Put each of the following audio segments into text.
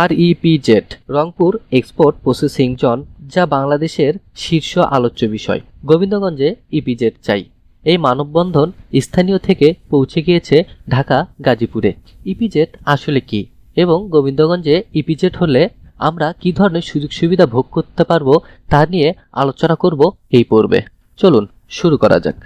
REPZ Rangpur export processing zone যা বাংলাদেশের শীর্ষ আলোচ্য বিষয়। গোবিন্দগঞ্জে ইপিজেড চাই। এই মানববন্ধন স্থানীয় থেকে পৌঁছে গিয়েছে ঢাকা, গাজীপুরে। ইপিজেড আসলে কি? এবং গোবিন্দগঞ্জে ইপিজেড হলে আমরা কি ধরনের সুযোগ সুবিধা ভোগ করতে পারব তা নিয়ে আলোচনা করব এই পর্বে। চলুন, শুরু করা যাক।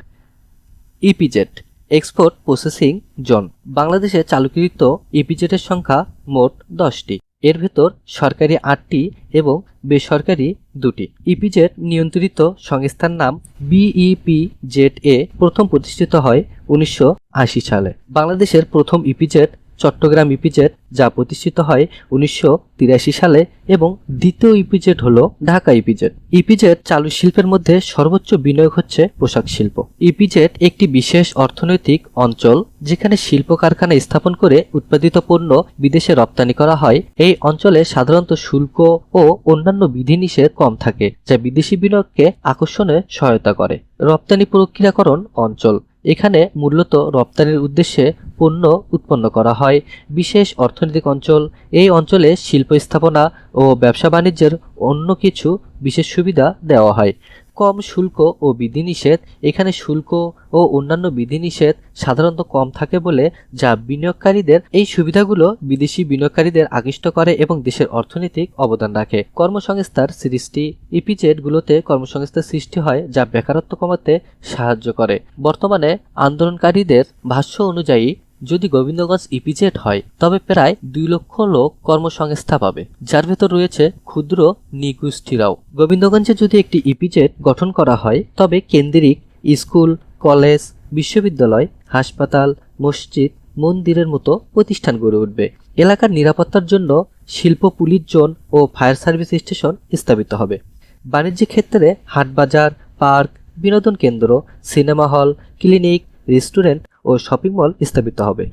ইপিজেড এক্সপোর্ট প্রসেসিং জোন বাংলাদেশে চালুকৃত ইপিজেডের সংখ্যা মোট দশটি। এর ভেতর সরকারি আটটি এবং বেসরকারি দুটি। ইপিজেড নিয়ন্ত্রিত সংস্থার নাম বিইপি জেড এ প্রথম প্রতিষ্ঠিত হয় উনিশশো আশি সালে। বাংলাদেশের প্রথম ইপিজেড চট্টগ্রাম ইপিজেড, যা প্রতিষ্ঠিত হয় উনিশশো তিরাশি সালে এবং দ্বিতীয় ইপিজেড হল ঢাকা ইপিজেড। ইপিজেড চালু শিল্পের মধ্যে সর্বোচ্চ বিনিয়োগ হচ্ছে পোশাক শিল্প। ইপিজেড একটি বিশেষ অর্থনৈতিক অঞ্চল, যেখানে শিল্প কারখানা স্থাপন করে উৎপাদিত পণ্য বিদেশে রপ্তানি করা হয়। এই অঞ্চলে সাধারণত শুল্ক ও অন্যান্য বিধিনিষেধ কম থাকে, যা বিদেশি বিনিয়োগকে আকর্ষণে সহায়তা করে। রপ্তানি প্রক্রিয়াকরণ অঞ্চল এখানে মূলত রপ্তানির উদ্দেশ্যে পণ্য উৎপন্ন করা হয়। বিশেষ অর্থনৈতিক অঞ্চল, এই অঞ্চলে শিল্প স্থাপনা ও ব্যবসা বাণিজ্যের অন্য কিছু বিশেষ সুবিধা দেওয়া হয়। কম শুল্ক ও বিধিনিষেধ। এখানে শুল্ক ও অন্যান্য বিধিনিষেধ সাধারণত কম থাকে বলে যা বিনিয়োগকারীদের, এই সুবিধাগুলো বিদেশি বিনিয়োগকারীদের আকৃষ্ট করে এবং দেশের অর্থনৈতিক অবদান রাখে। কর্মসংস্থার সৃষ্টি, ইপিজেডগুলোতে কর্মসংস্থার সৃষ্টি হয় যা বেকারত্ব কমাতে সাহায্য করে। বর্তমানে আন্দোলনকারীদের ভাষ্য অনুযায়ী যদি গোবিন্দগঞ্জ ইপিজেড হয়, তবে প্রায় দুই লক্ষ লোক কর্মসংস্থা পাবে। যার ভেতর রয়েছে ক্ষুদ্র নিগোষ্ঠীরাও। গোবিন্দগঞ্জে যদি একটি ইপিজেড গঠন করা হয়, তবে কেন্দ্রিক স্কুল, কলেজ, বিশ্ববিদ্যালয়, হাসপাতাল, মসজিদ, মন্দিরের মতো প্রতিষ্ঠান গড়ে উঠবে। এলাকার নিরাপত্তার জন্য শিল্প পুলিশ জোন ও ফায়ার সার্ভিস স্টেশন স্থাপিত হবে। বাণিজ্যিক ক্ষেত্রে হাটবাজার, পার্ক, বিনোদন কেন্দ্র, সিনেমা হল, ক্লিনিক রেস্টুরেন্ট ও শপিং মল স্থাপিত হবে।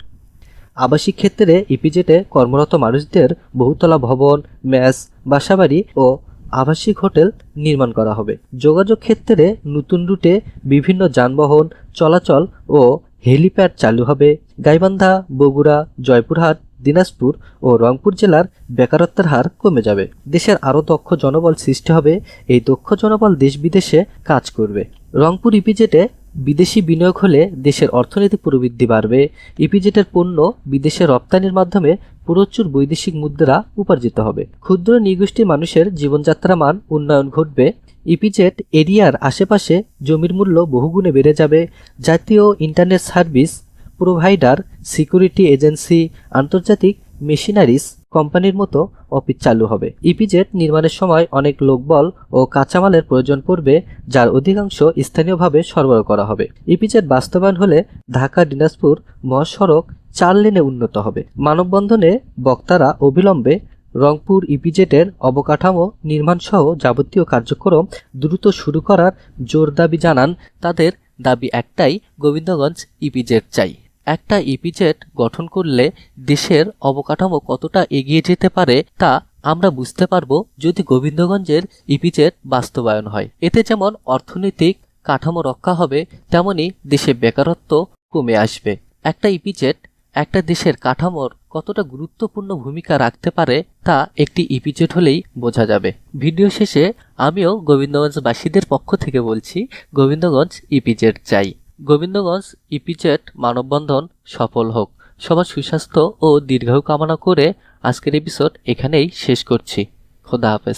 আবাসিক ক্ষেত্রে ইপিজেটে কর্মরত মানুষদের বহুতলা ভবন, ম্যাস, বাসাবাড়ি ও আবাসিক হোটেল নির্মাণ করা হবে। যোগাযোগ ক্ষেত্রে নতুন রুটে বিভিন্ন যানবাহন, চলাচল ও হেলিপ্যাড চালু হবে। গাইবান্ধা, বগুড়া, জয়পুরহাট, দিনাজপুর ও রংপুর জেলার বেকারত্বের হার কমে যাবে। দেশের আরও দক্ষ জনবল সৃষ্টি হবে। এই দক্ষ জনবল দেশ বিদেশে কাজ করবে। রংপুর ইপিজেটে বিদেশি বিনিয়োগ হলে দেশের অর্থনৈতিক প্রবৃদ্ধি বাড়বে। ইপিজেটের পণ্য বিদেশে রপ্তানির মাধ্যমে প্রচুর বৈদেশিক মুদ্রা উপার্জিত হবে। ক্ষুদ্র নিগোষ্ঠীর মানুষের জীবনযাত্রা মান উন্নয়ন ঘটবে। ইপিজেট এরিয়ার আশেপাশে জমির মূল্য বহুগুণে বেড়ে যাবে। জাতীয় internet service provider, security agency, আন্তর্জাতিক মেশিনারিজ কোম্পানির মতো অফিস চালু হবে। ইপিজেট নির্মাণের সময় অনেক লোকবল ও কাঁচামালের প্রয়োজন পড়বে, যার অধিকাংশ স্থানীয়ভাবে সরবরাহ করা হবে। ইপিজেট বাস্তবায়ন হলে ঢাকা, দিনাজপুর, মহাসড়ক চার লেনে উন্নত হবে। মানববন্ধনে বক্তারা অবিলম্বে রংপুর ইপিজেটের অবকাঠামো নির্মাণসহ যাবতীয় কার্যক্রম দ্রুত শুরু করার জোর দাবি জানান। তাদের দাবি একটাই, গোবিন্দগঞ্জ ইপিজেড চাই। একটা ইপিজেড গঠন করলে দেশের অবকাঠামো কতটা এগিয়ে যেতে পারে তা আমরা বুঝতে পারব যদি গোবিন্দগঞ্জের ইপিজেড বাস্তবায়ন হয়। এতে যেমন অর্থনৈতিক কাঠামো রক্ষা হবে, তেমনি দেশে বেকারত্ব কমে আসবে। একটা ইপিজেড একটা দেশের কাঠামোর কতটা গুরুত্বপূর্ণ ভূমিকা রাখতে পারে তা একটি ইপিজেড হলেই বোঝা যাবে। ভিডিও শেষে আমিও গোবিন্দগঞ্জবাসীদের পক্ষ থেকে বলছি, গোবিন্দগঞ্জ ইপিজেড চাই। গোবিন্দগঞ্জ ইপিচেট মানববন্ধন সফল হোক। সবার সুস্বাস্থ্য ও দীর্ঘায়ু কামনা করে আজকের এপিসোড এখানেই শেষ করছি। খোদা হাফেজ।